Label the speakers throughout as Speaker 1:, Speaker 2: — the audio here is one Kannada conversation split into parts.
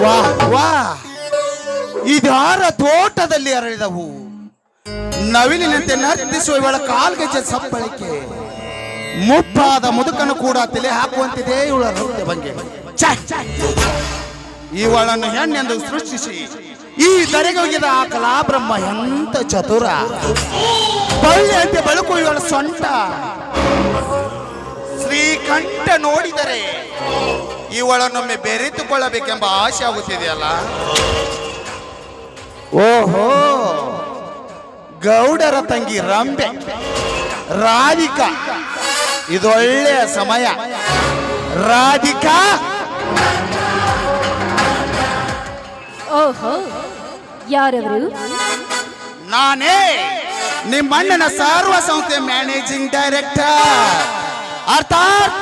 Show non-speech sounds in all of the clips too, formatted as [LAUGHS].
Speaker 1: ವಾ ವಾಹ್ ಇದಾರ ತೋಟದಲ್ಲಿ ಅರಳಿದವು. ನವಿಲಿನಂತೆ ನರ್ತಿಸುವ ಇವಳ ಕಾಲ್ಗೆಜ್ಜೆ ಸಪ್ಪಳಿಕೆ. ಮುಪ್ಪಾದ ಮುದುಕನು ಕೂಡ ತಲೆ ಹಾಕುವಂತಿದೆ ಇವಳ ನೃತ್ಯ ಭಂಗಿ! ಇವಳನ್ನು ಹೆಣ್ಣೆಂದು ಸೃಷ್ಟಿಸಿ, ಈ ಧರೆಗೆ ಹೋಗಿದ ಆ ಕಲಾಬ್ರಹ್ಮ ಎಂತ ಚತುರ. ಬಳ್ಳಿಯಂತೆ ಬಳುಕು ಇವಳ ಸೊಂಟ. ಶ್ರೀಕಂಠ ನೋಡಿದರೆ ಇವಳನ್ನೊಮ್ಮೆ ಬೆರೆತುಕೊಳ್ಳಬೇಕೆಂಬ ಆಸೆ ಆಗುತ್ತಿದೆಯಲ್ಲ? ಓಹೋ ಗೌಡರ ತಂಗಿ ರಂಬೆ ರಾಧಿಕಾ ಇದೊಳ್ಳೆಯ ಸಮಯ. ರಾಧಿಕಾ!
Speaker 2: ಓಹೋ ಯಾರವರು?
Speaker 1: ನಾನೇ ನಿಮ್ಮಣ್ಣನ ಸರ್ವ ಸಂಸ್ಥೆ ಮ್ಯಾನೇಜಿಂಗ್ ಡೈರೆಕ್ಟರ್. ಅರ್ಥಾತ್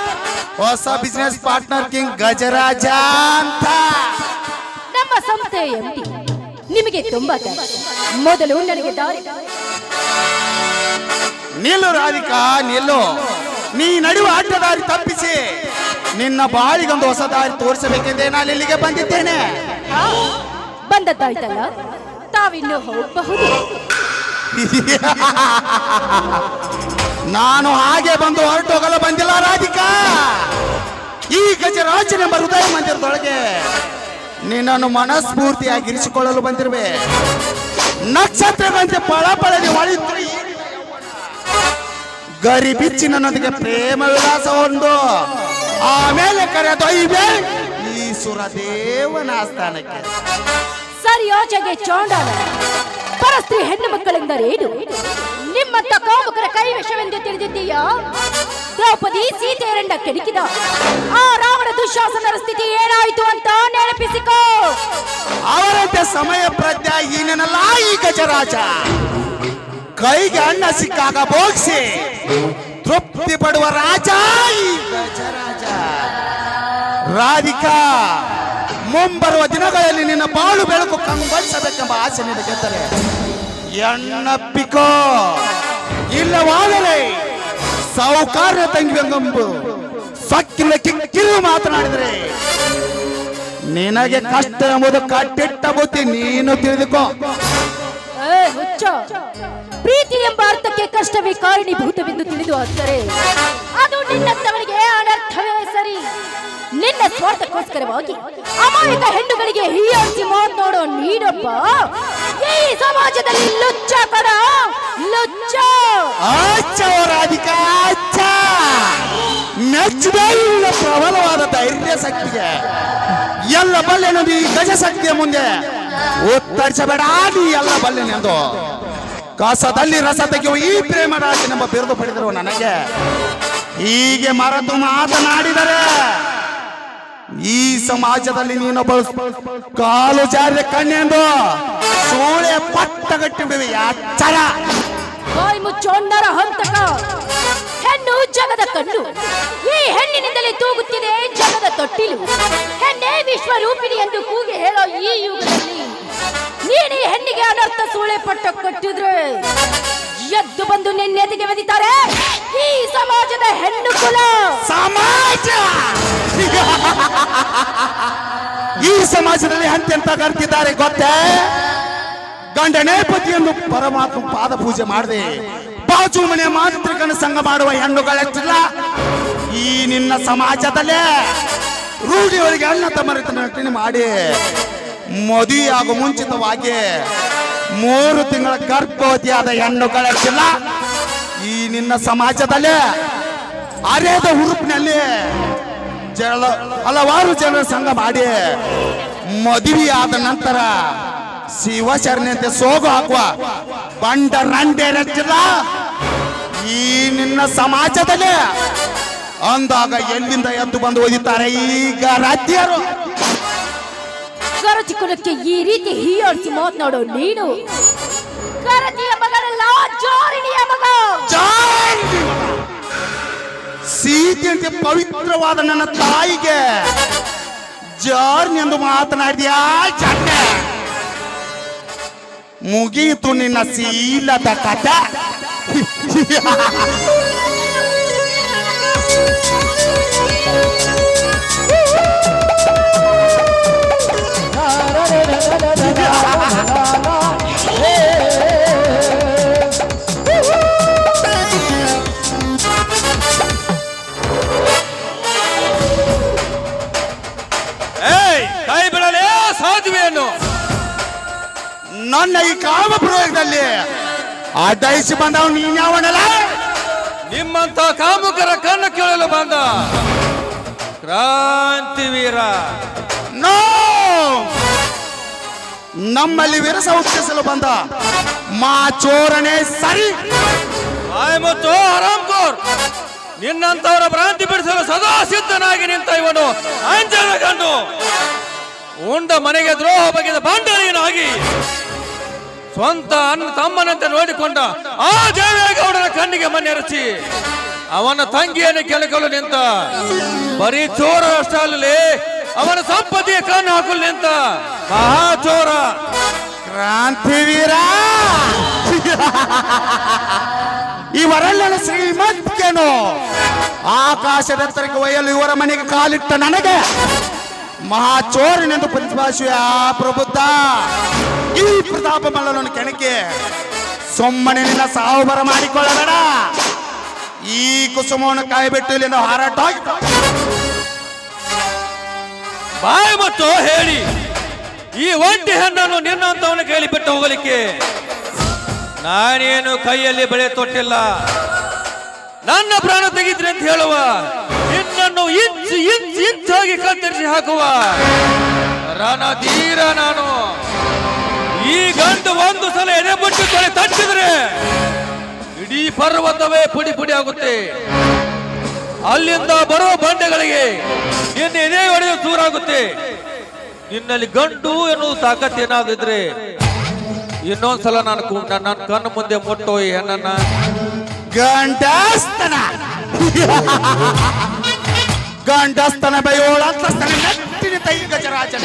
Speaker 1: ಹೊಸ ಬಿಸ್ನೆಸ್ ಪಾರ್ಟ್ನರ್ ಕಿಂಗ್ ಗಜರಾಜ ಅಂತ.
Speaker 2: ನಮ್ಮ ಸಂಸ್ಥೆಯ ಎಂಟಿ. ನಿಮಗೆ ತುಂಬಾ. ಮೊದಲು ನನಗೆ ದಾರಿ
Speaker 1: ನಿಲ್ಲು ರಾಧಿಕಾ ನಿಲ್ಲು. ನೀ ನಡುವ ಅಡ್ಡ ದಾರಿ ತಪ್ಪಿಸಿ. ನಿನ್ನ ಬಾಳಿಗೊಂದು ಹೊಸ ದಾರಿ ತೋರಿಸಬೇಕೆಂದೇ ನಾನು ಇಲ್ಲಿಗೆ ಬಂದಿದ್ದೇನೆ.
Speaker 2: ಬಂದದ್ದಾಯ್ತಲ್ಲ? ತಾವಿನ್ನೂ ಹೋಗಬಹುದು. [LAUGHS]
Speaker 1: ನಾನು ಹಾಗೆ ಬಂದು ಹೊರಟೋಗಲು ಬಂದಿಲ್ಲ ರಾಧಿಕಾ. ಈ ಗಜರಾಜನೆಂಬ ಹೃದಯ ಮಂದಿರದೊಳಗೆ ನಿನ್ನನ್ನು ಮನಸ್ಫೂರ್ತಿಯಾಗಿ ಇರಿಸಿಕೊಳ್ಳಲು ಬಂದಿರುವೆ. ನಕ್ಷತ್ರದಂತೆ ಪಳಪಳನೆ ಹೊಳೆಯುತ್ತಿರುವ. ಗರಿ ಬಿಚ್ಚಿ ನನ್ನೊಂದಿಗೆ ಪ್ರೇಮ ವಿಲಾಸ ಒಂದು ಆಮೇಲೆ ಕರೆದೊಯ್ವೆ ಈ ಸುರದೇವನ ಆಸ್ಥಾನಕ್ಕೆ.
Speaker 2: ಸರಿಯಾಜಗೆ ಚೋಂಡ ಪರಸ್ತ್ರೀ ಹೆಣ್ಣು ಮಕ್ಕಳೆಂದರೇನು ನಿಮ್ಮಂತ ಕೈ ವಿಷವೆಂದು ತಿಳಿದಿದ್ದೀಯಾ? ದ್ರೌಪದಿ ಸೀತೆಯರನ್ನ ಕೆಡಿಕಿದ ಆ ರಾವಣ ದುಶಾಸನರ ಸ್ಥಿತಿ ಏನಾಯಿತು ಅಂತ ನೆನಪಿಸಿಕೋ.
Speaker 1: ಅವರಂತ ಸಮಯ ಪ್ರಜ್ಞಾ ಈನನಲ್ಲ ಈ ಗಜರಾಜ. ಕೈಗೆ ಅಣ್ಣ ಸಿಕ್ಕಾಗ ಬೋಗ್ಸಿ ತೃಪ್ತಿ ಪಡುವ ರಾಜ ರಾಧಿಕಾ, ಮುಂಬರುವ ದಿನಗಳಲ್ಲಿ ನಿನ್ನ ಬಾಳು ಬೆಳಕು ಕಂಗೊಳಿಸಬೇಕೆಂಬ ಆಸೆ ನಿನಗೆದ್ದರೆ ಎಣ್ಣಪ್ಪಿಕೋ. ಇಲ್ಲವಾದರೆ ಸಾಹುಕಾರ ತಂಗಿವೆಂಬು ಸಕ್ಕಿಲ್ಲ ಕಿಕ್ಕಿರು ಮಾತನಾಡಿದರೆ. ನಿನಗೆ ಕಷ್ಟ ಎಂಬುದು ಕಟ್ಟಿಟ್ಟ ಬುದ್ಧಿ, ನೀನು ತಿಳಿದುಕೋ.
Speaker 2: ಪ್ರೀತಿ ಎಂಬ ಅರ್ಥಕ್ಕೆ ಕಷ್ಟವೇ ಕಾರಣೀಭೂತವೆಂದು ತಿಳಿದು ಹಾಕ್ತಾರೆ ಅದು ನಿನ್ನ ತವರಿಗೆ ಅನರ್ಥವೇ ಸರಿ. ನಿನ್ನ ಸ್ವಾರ್ಥಕ್ಕೋಸ್ಕರವಾಗಿ ಅಮಾಯಕ ಹೆಣ್ಣುಗಳಿಗೆ ಹೀಯಾಳಿಸಿ ಮಾತನಾಡೋ ನೀನೊಬ್ಬ ಈ ಸಮಾಜದಲ್ಲಿ ಲುಚ್ಚ ಕಡ. ಲುಚ್ಚ.
Speaker 1: ಅಚ್ಚ ಓ ರಾಧಿಕಾ ಅಚ್ಚ ಮೆಚ್ಚಿದ ಇಲ್ಲ ಪ್ರಬಲವಾದ ಧೈರ್ಯ ಶಕ್ತಿಗೆ, ಎಲ್ಲ ಬಲ್ಲೆನು ಈ ಗಜ ಶಕ್ತಿಯ ಮುಂದೆ ಒತ್ತರಿಸಬೇಡ ನೀ ಎಲ್ಲ ಬಲ್ಲೆನೆಂದು ಕಸದಲ್ಲಿ ರಸ ತೆಗೆಯುವ ಈ ಪ್ರೇಮ ನಮ್ಮ ಬಿರುದು ಪಡೆದರು ನನಗೆ. ಹೀಗೆ ಮರೆತು ಮಾತನಾಡಿದರೆ ಈ ಸಮಾಜದಲ್ಲಿ ನೀನೊಬ್ಬ ಕಾಲು ಜಾರಿ ಕಣ್ಣೆಂದು ಸೂಳೆ ಪಟ್ಟಗಟ್ಟಿ ಬಿಡುವೆ ಎಚ್ಚರ
Speaker 2: ಬಾಯಿ ಮುಚ್ಚೊಂಡರ ಹಂತಕ. ಹೆಣ್ಣು ಜಗದ ಕಣ್ಣು. ಈ ಹೆಣ್ಣಿನಿಂದಲೇ ತೂಗುತ್ತಿದೆ ಜಗದ ತೊಟ್ಟಿಲು. ವಿಶ್ವ ರೂಪಿಣಿ ಎಂದು ಕೂಗಿ ಹೇಳೋ ಈ ಯುಗದಲ್ಲಿ ನೀನು ಹೆಣ್ಣಿಗೆ ಅನರ್ಥ ಸೂಳೆ ಪಟ್ಟ ಕಟ್ಟಿದ್ರೆ ಎದ್ದು ಬಂದು ನಿನ್ನೆದಿಗೆ ಒದಿತಾರೆ ಈ ಸಮಾಜದ ಹೆಣ್ಣು ಕುಲ.
Speaker 1: ಸಮಾಜ! ಈ ಸಮಾಜದಲ್ಲಿ ಅಂತ್ಯಂತ ಕರ್ತಿದ್ದಾರೆ ಗೊತ್ತೇ? ಗಂಡನೇ ಪತಿಯೊಂದು ಪರಮಾತ್ಮ ಪಾದ ಪೂಜೆ ಮಾಡಿದೆ ಬಾಜು ಮನೆ ಮಾಂತ್ರಿಕನ ಸಂಘ ಮಾಡುವ ಹೆಣ್ಣುಗಳೆಷ್ಟಿಲ್ಲ. ಈ ನಿನ್ನ ಸಮಾಜದಲ್ಲೇ ರೂಢಿಯವರಿಗೆ ಅಣ್ಣ ನಟನೆ ಮಾಡಿ ಮದುವೆಯಾಗುವ ಮುಂಚಿತವಾಗಿ ಮೂರು ತಿಂಗಳ ಗರ್ಭವತಿಯಾದ ಹೆಣ್ಣುಗಳೆಷ್ಟಿಲ್ಲ. ಈ ನಿನ್ನ ಸಮಾಜದಲ್ಲೇ ಅರೆದ ಹುರುಪಿನಲ್ಲಿ ಜಲ ಹಲವಾರು ಜನರ ಸಂಘ ಮಾಡಿ ಆದ ನಂತರ ಶಿವಶರಣಂತೆ ಸೋಗು ಹಾಕುವ ಬಂಡ ರಂಡೆ ರಚಿಲ್ಲ ಈ ನಿನ್ನ ಸಮಾಜದಲ್ಲಿ ಅಂದಾಗ ಎಲ್ಲಿಂದ ಎದ್ದು ಬಂದು ಓದಿದ್ದಾರೆ ಈಗ ರಾಜ್ಯರು?
Speaker 2: ಗರತಿ ಈ ರೀತಿ ಹೀಯಾಡಿಸಿ ಮಾತನಾಡೋ ನೀನು? ಕರತಿಯ ಮಗಳೆಲ್ಲ ಜೋರಿಣಿಯ ಮಗ.
Speaker 1: ಸೀತೆ ಅಂತ ಪವಿತ್ರವಾದ ನನ್ನ ತಾಯಿಗೆ. ಜಾರ್ನಿ ಎಂದು ಮಾತನಾಡಿದ್ಯಾ? ಚಂದ ಮುಗೀತು ನಿನ್ನ ಸೀಲದ ಕಟ
Speaker 3: ಆ
Speaker 1: ನನ್ನ ಈ ಕಾಮ ಪ್ರಯೋಗದಲ್ಲಿ ಅಡ್ಡಾಯಿಸಿ ಬಂದವ ನೀನ್ ಯಾವನಲ್ಲ?
Speaker 3: ನಿಮ್ಮಂತ ಕಾಮುಕರ ಕಣ್ಣು ಕೇಳಲು ಬಂದ ಕ್ರಾಂತಿವೀರ
Speaker 1: ನೋ! ನಮ್ಮಲ್ಲಿ ವಿರಸ ಹುಟ್ಟಿಸಲು ಬಂದ ಮಾ ಚೋರಣೆ ಸರಿ.
Speaker 3: ಆಯಮಚ್ಚೋ ಆರಾಮ್ ಕೋರ್. ನಿನ್ನಂತವರ ಭ್ರಾಂತಿ ಬಿಡಿಸಲು ಸದಾ ಸಿದ್ಧನಾಗಿ ನಿಂತ ಇವನು ಅಂಜನ ಗಂಡು. ಉಂಡ ಮನೆಗೆ ದ್ರೋಹ ಬಗೆದ ಬಾಂಡಲಿಯನಾಗಿ ಸ್ವಂತ ಅಣ್ಣ ತಮ್ಮನಂತೆ ನೋಡಿಕೊಂಡ ಆ ದೇವೇಗೌಡರ ಕಣ್ಣಿಗೆ ಮಣ್ಣೆರಚಿ ಅವನ ತಂಗಿಯನ್ನು ಕೆಳಕಲು ನಿಂತ. ಬರೀ ಚೋರ ಅಷ್ಟೇ ಅವನ ಸಂಪತ್ತಿಯ ಕಣ್ಣು ಹಾಕಲು ನಿಂತ. ಮಹಾಚೋರ
Speaker 1: ಕ್ರಾಂತಿವೀರ ಇವರೆಲ್ಲ ಶ್ರೀಮಂತಿಕೆನು ಆಕಾಶದ ಎತ್ತರಕ್ಕೆ ಒಯ್ಯಲು ಇವರ ಮನೆಗೆ ಕಾಲಿಟ್ಟ ನನಗೆ ಮಹಾಚೋರನೆಂದು ಆ ಪ್ರಬುದ್ಧ ಈ ಪ್ರತಾಪ ಮಲ್ಲನನ್ನು ಕೆಣಕಿ ಸೊಮ್ಮನೆ ನಿನ್ನ ಸಾವು ಬರ ಮಾಡಿಕೊಳ್ಳಬೇಡ. ಈ ಕುಸುಮವನ್ನು ಕಾಯ್ಬಿಟ್ಟು ಇಲ್ಲಿಂದ ಹಾರಾಟ
Speaker 3: ಬಾಯಿ ಮತ್ತು ಹೇಳಿ. ಈ ಒಂಟಿ ಹೆಣ್ಣನ್ನು ನಿನ್ನಂತವನ ಕೈಲಿ ಬಿಟ್ಟು ಹೋಗಲಿಕ್ಕೆ. ನಾನೇನು ಕೈಯಲ್ಲಿ ಬೆಳೆ ತೊಟ್ಟಿಲ್ಲ. ನನ್ನ ಪ್ರಾಣ ತೆಗಿದ್ರಿ ಅಂತ ಹೇಳುವ. ನಿನ್ನನ್ನು ಇಂಚು ಇಂಚು ಇಂಚಾಗಿ ಕತ್ತರಿಸಿ ಹಾಕುವ ರಣಧೀರ ನಾನು. ಈ ಗಂಡು ಒಂದು ಸಲ ಎದೆ ಬಿಟ್ಟು ತೊಳೆ ತಟ್ಟಿದ್ರೆ ಇಡೀ ಪರ್ವತವೇ ಪುಡಿ ಪುಡಿ ಆಗುತ್ತೆ. ಅಲ್ಲಿಂದ ಬರೋ ಬಂಡೆಗಳಿಗೆ ನಿನ್ನ ಎದೆ ಹೊಡೆದು ದೂರಾಗುತ್ತೆ. ನಿನ್ನಲ್ಲಿ ಗಂಡು ಎನ್ನುವ ತಾಕತ್ ಏನಾದಿದ್ರೆ ಇನ್ನೊಂದ್ಸಲ ನಾನು ನನ್ನ ಕಣ್ಣು ಮುಂದೆ ಮುಟ್ಟೋ ಏನನ್ನ ಹೆಣ್ಣನ್ನ [LAUGHS]
Speaker 1: ಗಂಡಸ್ತನ ಬಯೋಳಂತಸ್ತನ ನೆಟ್ಟಿನ ತೈ ಗಜರಾಜನ.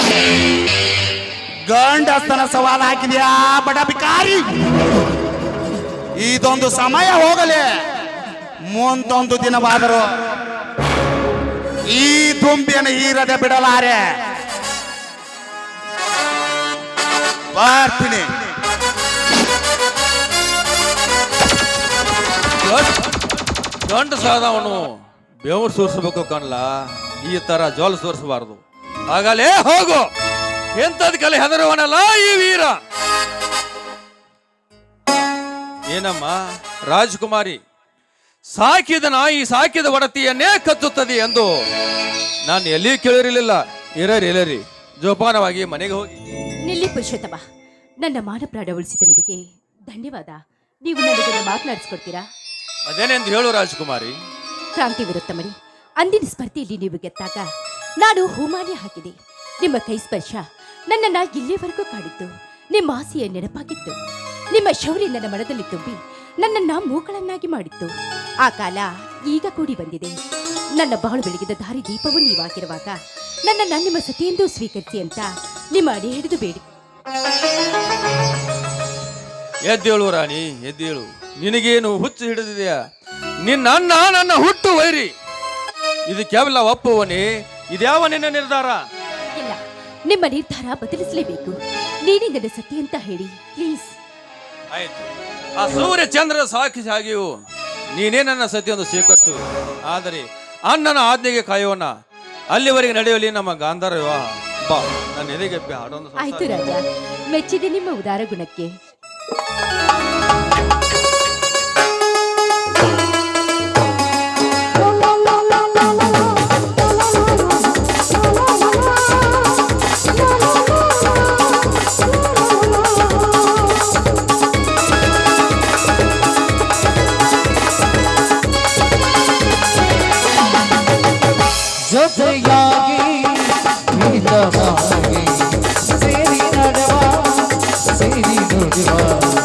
Speaker 1: ಗಂಡಸ್ತನ ಸವಾಲ್ ಹಾಕಿದ್ಯಾ ಬಡ ಬಿಕಾರಿ ಇದೊಂದು ಸಮಯ ಹೋಗಲಿ ಮುಂದೊಂದು ದಿನವಾದರೂ ಈ ದುಂಬಿಯನ್ನು ಹೀರದೆ ಬಿಡಲಾರೆ. ಬರ್ತೀನಿ
Speaker 3: ಗಂಡು ಸಾದವನು ಬೆವರು ಸೋರಿಸ್ಬೇಕು ಕಣ್ಲ? ಈ ತರ ಜೋಲ್ ಸೋರಿಸಬಾರ್ದು. ಆಗಲೇ ಹೋಗು. ಎಂಥದ್ ಕಲೆ ಹೆದರುವನಲ್ಲ ಈ ವೀರ. ಏನಮ್ಮ? ರಾಜಕುಮಾರಿ ಸಾಕಿದ ನಾಯಿ ಸಾಕಿದ ಒಡತಿಯನ್ನೇ ಕತ್ತುತ್ತದೆ ಎಂದು ನಾನು ಎಲ್ಲಿ ಕೇಳಿರಲಿಲ್ಲ. ಇರರಿ ಇರರಿ. ಜೋಪಾನವಾಗಿ ಮನೆಗೆ ಹೋಗಿ.
Speaker 2: ನಿಲ್ಲಿ ಪುರುಷೋತ್ತಮ. ನನ್ನ ಮಾನ ಪ್ರಾಣ ಉಳಿಸಿದ ನಿಮಗೆ ಧನ್ಯವಾದ. ನೀವು ನನಗೆ ಮಾತನಾಡಿಸ್ಕೊಡ್ತೀರಾ?
Speaker 3: ಅದೇನೆಂದು ಹೇಳು ರಾಜಕುಮಾರಿ.
Speaker 2: ಕ್ರಾಂತಿ ವಿರುತ್ತಮಣಿ ಅಂದಿನ ಸ್ಪರ್ಧೆಯಲ್ಲಿ ನೀವು ಗೆದ್ದಾಗ ನಾನು ಹೂಮಾಲಿ ಹಾಕಿದೆ. ನಿಮ್ಮ ಕೈ ಸ್ಪರ್ಶ ನನ್ನನ್ನು ಇಲ್ಲಿಯವರೆಗೂ ಕಾಡಿತ್ತು. ನಿಮ್ಮ ಆಸೆಯ ನೆನಪಾಗಿತ್ತು. ನಿಮ್ಮ ಶೌರ್ಯ ನನ್ನ ಮನದಲ್ಲಿ ತುಂಬಿ ನನ್ನನ್ನ ಮೂಗಳನ್ನಾಗಿ ಮಾಡಿತ್ತು. ಆ ಕಾಲ ಈಗ ಕೂಡಿ ಬಂದಿದೆ. ನನ್ನ ಬಾಳು ಬೆಳಗಿದ ದಾರಿ ದೀಪವು ನೀವಾಗಿರುವಾಗ ನನ್ನನ್ನ ನಿಮ್ಮ ಸತಿಯೆಂದು ಸ್ವೀಕರಿಸಿ ಅಂತ ನಿಮ್ಮ ಅಡಿ ಹಿಡಿದು ಬೇಡಿ.
Speaker 3: ಎದ್ದೇಳು ರಾಣಿ, ಎದ್ದೇಳು. ನಿನಗೇನು ಹುಚ್ಚು ಹಿಡಿದಿದೆಯಾ? ನಿನ್ನ ಅಣ್ಣ ನನ್ನ ಹುಟ್ಟು ವೈರಿ. ಇದು ಕೇವಲ ಒಪ್ಪುವನಿ ಇದ್ಯಾವ ನಿನ್ನ ನಿರ್ಧಾರ?
Speaker 2: ಇಲ್ಲ ನಿಮ್ಮ ನಿರ್ಧಾರ ಬದಲಿಸಲೇಬೇಕು. ನೀನೇ ನನ್ನ ಸತಿ ಅಂತ ಹೇಳಿ ಪ್ಲೀಸ್
Speaker 3: ಆಯ್ತು. ಆ ಸೂರ್ಯ ಚಂದ್ರ ಸಾಕ್ಷಿ ಸಾಗಿಯು ನೀನೇ ನನ್ನ ಸತಿಯೊಂದು ಸ್ವೀಕರಿಸು. ಆದರೆ ಅಣ್ಣನ ಆಜ್ಞೆಗೆ ಕಾಯೋಣ. ಅಲ್ಲಿವರೆಗೆ ನಡೆಯಲಿ ನಮ್ಮ ಗಾಂಧಾರ ವಿವಾಹ ಬಾ ನನ್ನ ಎದೆಗೆ ಹಾಡೊಂದು.
Speaker 2: ಆಯ್ತು ರಾಜ. ಮೆಚ್ಚಿದೆ ನಿಮ್ಮ ಉದಾರ ಗುಣಕ್ಕೆ.
Speaker 4: ಸೇರಿ ನುಡಿವ ಜೊತೆಯಾಗಿ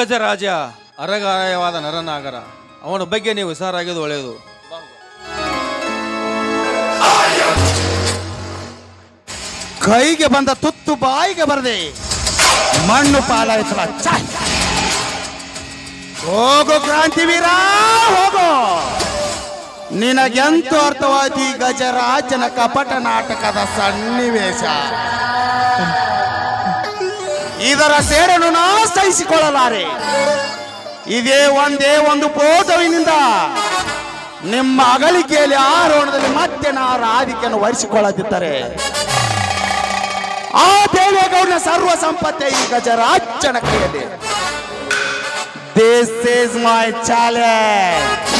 Speaker 3: ಆ ರಾಜ ಅರಗಾಯವಾದ ನರನಾಗರ. ಅವನ ಬಗ್ಗೆ ನೀವು ಹುಷಾರಾಗಿದ್ದು ಒಳ್ಳೆಯದು.
Speaker 1: ಕೈಗೆ ಬಂದ ತುತ್ತು ಬಾಯಿಗೆ ಬರದೆ ಮಣ್ಣು ಪಾಲಾಯಿಸಲ ಹೋಗೋ ಕ್ರಾಂತಿ ವೀರ ಹೋಗು. ನಿನಗೆಂತೂ ಅರ್ಥವಾಯ್ತು ಈ ಗಜರಾಜನ ಕಪಟ ನಾಟಕದ ಸನ್ನಿವೇಶ. ಇದರ ಸೇಡನ್ನು ನಾ ಸಹಿಸಿಕೊಳ್ಳಲಾರೆ. ಇದೇ ಒಂದೇ ಒಂದು ಬೋಧವಿನಿಂದ ನಿಮ್ಮ ಅಗಲಿಕೆಯಲ್ಲಿ ಆರೋಹಣದಲ್ಲಿ ಮತ್ತೆ ನಾ ರಾಧಿಕೆಯನ್ನು ವಹಿಸಿಕೊಳ್ಳದಿದ್ದರೆ ಆ ದೇವೇಗೌಡನ ಸರ್ವ ಸಂಪತ್ತೆ ಈ ಗಜರಾಜನ ಕೈಯಲ್ಲಿ. This is my challenge